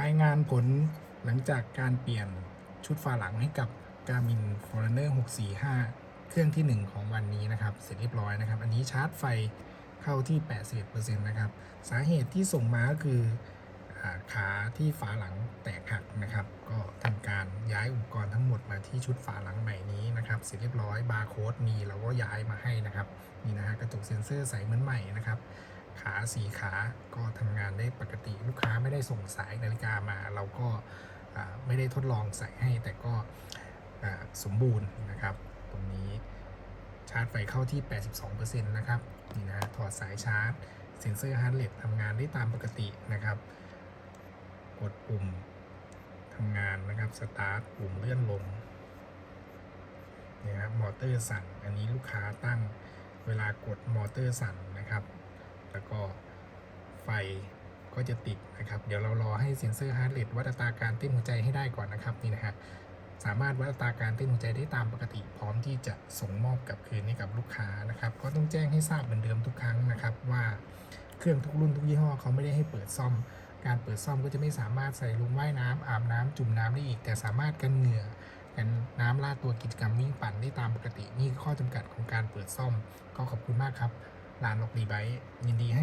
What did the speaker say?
รายงานผลหลังจากการเปลี่ยนชุดฝาหลังให้กับ Garmin Forerunner 645 เครื่องที่ 1 ของวันนี้นะครับ เสร็จเรียบร้อยนะครับ อันนี้ชาร์จไฟเข้าที่ 81%นะครับ สาเหตุที่ส่งมาก็คืออขาที่ฝาหลังแตกหักนะครับ ก็ทำการย้ายอุปกรณ์ทั้งหมดมาที่ชุดฝาหลังใหม่นี้นะครับ เสร็จเรียบร้อยบาร์โค้ดมีเราก็ย้ายมาให้นะครับ นี่นะฮะกระจกเซ็นเซอร์ใสเหมือนใหม่นะครับ ขาสีขาก็ทำานได้ปกติลูกค้าไม่ได้ส่งสายนาฬิกามา เราก็ไม่ได้ทดลองใส่ให้แต่ก็สมบูรณ์นะครับ ตรงนี้ชาร์จไฟเข้าที่ 82%นะครับนี่นะฮะถอดสายชาร์จ เซ็นเซอร์ฮาร์ดเรททำงานได้ตามปกตินะครับ กดปุ่มทำงานนะครับสตาร์ทปุ่มเลื่อนลงนี่ครับมอเตอร์สั่น อันนี้ลูกค้าตั้งเวลากดมอเตอร์สั่นนะครับ แล้วก็ไฟ ก็จะติดนะครับเดี๋ยวเรารอให้เซ็นเซอร์ฮาร์ดเรทวัดอัตราการเต้นหัวใจให้ได้ก่อนนะครับนี่นะฮะสามารถวัดอัตราการเต้นหัวใจได้ตามปกติ พร้อมที่จะส่งมอบกลับคืนให้กับลูกค้านะครับก็ต้องแจ้งให้ทราบเหมือนเดิมทุกครั้งนะครับว่าเครื่องทุกรุ่นทุกยี่ห้อเขาไม่ได้ให้เปิดซ่อม การเปิดซ่อมก็จะไม่สามารถใส่ลุงว่ายน้ำอาบน้ำจุ่มน้ำได้อีก แต่สามารถกันเหงื่อกันน้ำลาดตัวกิจกรรมวิ่งปั่นได้ตามปกตินี่ข้อจำกัดของการเปิดซ่อม ก็ขอบคุณมากครับร้านล็อกดีไบยินดีให้